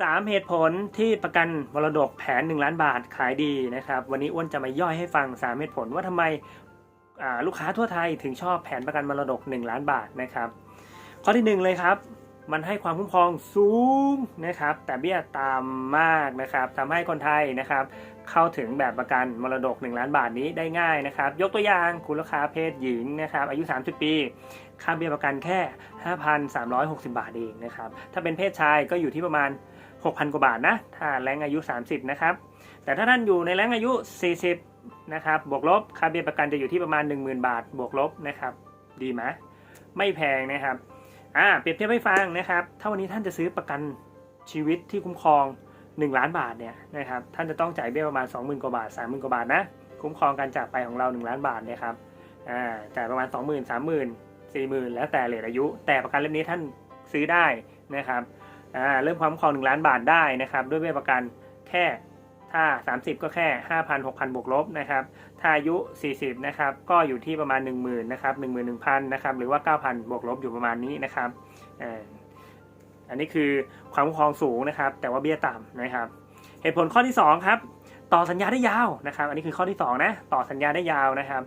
สามเหตุผลที่ประกันมรดกแผน 1 ล้านบาทขายดีนะครับ วันนี้อ้วนจะมาย่อยให้ฟัง 3 เหตุผลว่าทำไมลูกค้าทั่วไทยถึงชอบแผนประกันมรดก 1 ล้านบาทนะครับ ข้อที่ 1 เลยครับ มันให้ความคุ้มครองสูงนะครับ แต่เบี้ยตามมากนะครับทำให้คนไทยนะครับ เข้าถึงแบบประกันมรดก 1 ล้านบาทนี้ได้ง่ายนะครับ ยกตัวอย่างคุณลูกค้าเพศหญิงนะครับ อายุ 30 ปีค่าเบี้ยประกันแค่ 5,360 บาทเองนะครับ ถ้าเป็นเพศชายก็อยู่ที่ประมาณ 6,000 กว่าบาทนะ ถ้าแรงอายุ 30 นะครับ แต่ถ้าท่านอยู่ในแรงอายุ 40 นะครับ บวกลบ ค่าเบี้ยประกันจะอยู่ที่ประมาณ 10,000 บาท บวกลบนะครับ ดีไหมไม่แพงนะครับ อ่า เปรียบเทียบให้ฟังนะครับ ถ้าวันนี้ท่านจะซื้อประกันชีวิตที่คุ้มครอง 1 ล้านบาทเนี่ยนะครับ ท่านจะต้องจ่ายเบี้ยประมาณ 20,000 กว่าบาท 30,000 กว่าบาทนะ คุ้มครองการจากไปของเรา 1 ล้านบาทเนี่ยครับ อ่า จ่ายประมาณ 20,000 30,000 40,000 แล้วแต่เลทอายุ แต่ประกันเล่มนี้ท่านซื้อได้นะครับ อ่าเริ่มความคุ้มครอง 1 ล้านบาทได้นะครับ ด้วยเบี้ยประกันแค่ถ้า 30 ก็แค่ 5,000 6,000 บวกลบนะครับ ถ้าอายุ 40 นะครับ ก็อยู่ที่ประมาณ 10,000นะครับ11,000นะครับ หรือว่า 9,000 บวกลบอยู่ประมาณนี้นะครับอันนี้คือความคุ้มครองสูงนะครับ แต่ว่าเบี้ยต่ำนะครับ เหตุผลข้อที่ 2 ครับ ต่อสัญญาได้ยาวนะครับ อันนี้คือข้อที่ 2 นะ ต่อสัญญาได้ยาวนะครับ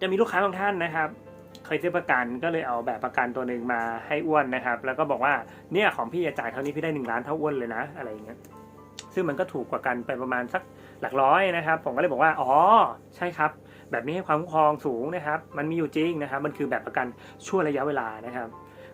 จะมีลูกค้าบางท่านนะครับ เคยซื้อประกันก็เลยเอาแบบประกันตัวหนึ่งมาให้อ้วนนะครับ แล้วก็บอกว่าเนี่ยของพี่จะจ่ายเท่านี้พี่ได้หนึ่งล้านเท่าอ้วนเลยนะอะไรอย่างเงี้ยซึ่งมันก็ถูกกว่ากันไปประมาณสักหลักร้อยนะครับ ผมก็เลยบอกว่าอ๋อใช่ครับ แบบนี้ให้ความคุ้มครองสูงนะครับ มันมีอยู่จริงนะครับ มันคือแบบประกันช่วระยะเวลานะครับ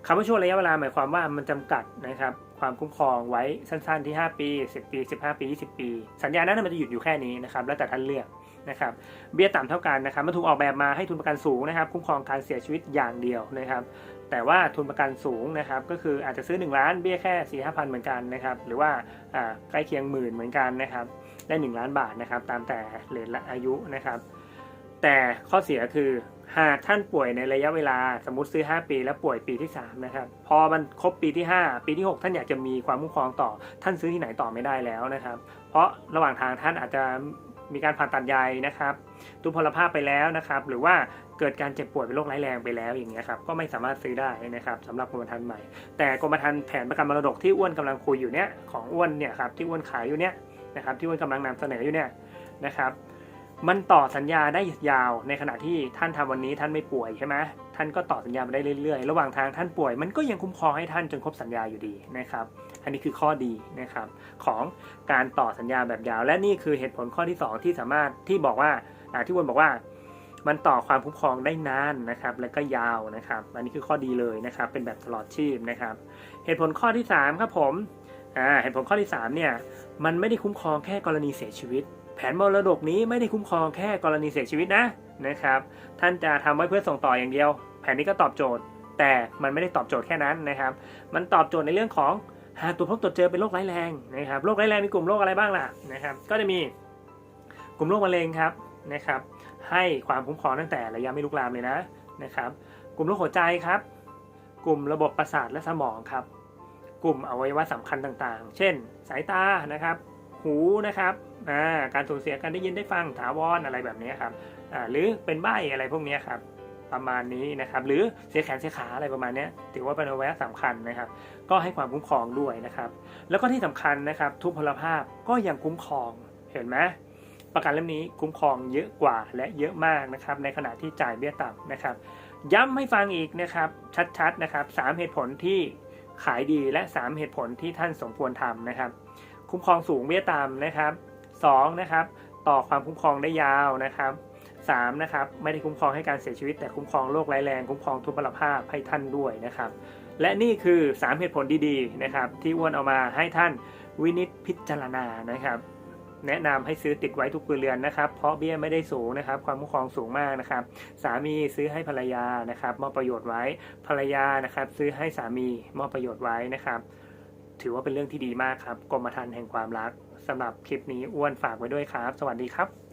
คำว่าช่วงระยะเวลาหมายความว่ามันจำกัดนะครับความคุ้มครองไว้สั้นๆที่ 5 ปี 10 ปี 15 ปี 20 ปี สัญญานั้นมันจะหยุดอยู่แค่นี้นะครับแล้วแต่ท่านเลือก นะครับเบี้ยต่ำเท่ากันนะครับมันถูกออกแบบมาให้ทุนประกันสูงนะครับ คุ้มครองการเสียชีวิตอย่างเดียวนะครับแต่ว่าทุนประกันสูงนะครับก็คืออาจจะซื้อ 1 ล้านเบี้ยแค่4ี่ห้าพันเหมือนกันนะครับหรือว่าใกล้เคียงหมื่นเหมือนกันนะครับได้ 1 ล้านบาทนะครับตามแต่เลทและอายุนะครับ แต่ข้อเสียคือหากท่านป่วยในระยะเวลาสมมติซื้อ 5 ปี แล้วป่วยปีที่3นะครับพอมันครบปีที่ 5 ปีที่ 6 ท่านอยากจะมีความคุ้มครองต่อ ท่านซื้อที่ไหนต่อไม่ได้แล้วนะครับ เพราะระหว่างทางท่านอาจจะ มีการผ่าตัดใยนะครับทุพพลภาพไปแล้วนะครับ หรือว่าเกิดการเจ็บป่วยเป็นโรคร้ายแรงไปแล้วอย่างเงี้ยครับก็ไม่สามารถซื้อได้นะครับสำหรับกรมธรรม์ใหม่ แต่กรมธรรม์แผนประกันมรดกที่อ้วนกำลังคุยอยู่เนี้ยของอ้วนเนี่ยครับที่อ้วนขายอยู่เนี้ยนะครับที่อ้วนกำลังนำเสนออยู่เนี่ยนะครับ มันต่อสัญญาได้ยาวในขณะที่ท่านทำวันนี้ท่านไม่ป่วยใช่ไหมท่านก็ต่อสัญญามาได้เรื่อยๆ ระหว่างทางท่านป่วย มันก็ยังคุ้มครองให้ท่านจนครบสัญญาอยู่ดีนะครับ อันนี้คือข้อดีนะครับของการต่อสัญญาแบบยาว และนี่คือเหตุผลข้อที่ 2 ที่สามารถที่บอกว่าที่วนบอกว่ามันต่อความคุ้มครองได้นานนะครับ และก็ยาวนะครับ อันนี้คือข้อดีเลยนะครับ เป็นแบบตลอดชีพนะครับ เหตุผลข้อที่3ครับผมเหตุผลข้อที่3เนี่ยมันไม่ได้คุ้มครองแค่กรณีเสียชีวิต แผนมรดกนี้ไม่ได้คุ้มครองแค่กรณีเสียชีวิตนะนะครับ ท่านจะทำไว้เพื่อส่งต่ออย่างเดียว แผนนี้ก็ตอบโจทย์ แต่มันไม่ได้ตอบโจทย์แค่นั้นนะครับ มันตอบโจทย์ในเรื่องของหากตัวพบตรวจเจอเป็นโรคร้ายแรงนะครับโรคร้ายแรงมีกลุ่มโรคอะไรบ้างล่ะนะครับ ก็จะมีกลุ่มโรคมะเร็งครับนะครับ ให้ความคุ้มครองตั้งแต่ระยะไม่ลุกลามเลยนะนะครับ กลุ่มโรคหัวใจครับ กลุ่มระบบประสาทและสมองครับ กลุ่มอวัยวะสำคัญต่างๆ เช่น สายตานะครับ หูนะครับการสูญเสียการได้ยินได้ฟังถาวรอะไรแบบนี้ครับหรือเป็นใบ้อะไรพวกนี้ครับประมาณนี้นะครับหรือเสียแขนเสียขาอะไรประมาณนี้ถือว่าเป็นอวัยวะสำคัญนะครับ ก็ให้ความคุ้มครองด้วยนะครับ แล้วก็ที่สำคัญนะครับทุพพลภาพก็ยังคุ้มครองเห็นไหมประกันเล่มนี้คุ้มครองเยอะกว่าและเยอะมากนะครับในขณะที่จ่ายเบี้ยต่ำนะครับ ย้ำให้ฟังอีกนะครับชัดๆนะครับสามเหตุผลที่ขายดีและ 3 เหตุผลที่ท่านสมควรทำนะครับ คุ้มครองสูงเบี้ยต่ำนะครับ 2 นะครับ ต่อความคุ้มครองได้ยาวนะครับ 3 นะครับ ไม่ได้คุ้มครองให้การเสียชีวิต แต่คุ้มครองโรคร้ายแรงคุ้มครองทุพพลภาพให้ท่านด้วยนะครับ และนี่คือ 3 เหตุผลดีๆนะครับ ที่อ้วนเอามาให้ท่านวินิจพิจารณานะครับ แนะนำให้ซื้อติดไว้ทุกครัวเรือนนะครับ เพราะเบี้ยไม่ได้สูงนะครับ ความคุ้มครองสูงมากนะครับ สามีซื้อให้ภรรยานะครับ มอบประโยชน์ไว้ภรรยานะครับ ซื้อให้สามีมอบประโยชน์ไว้นะครับ ถือว่าเป็นเรื่องที่ดีมากครับกรมธรรม์แห่งความรักสำหรับคลิปนี้อ้วนฝากไว้ด้วยครับ สวัสดีครับ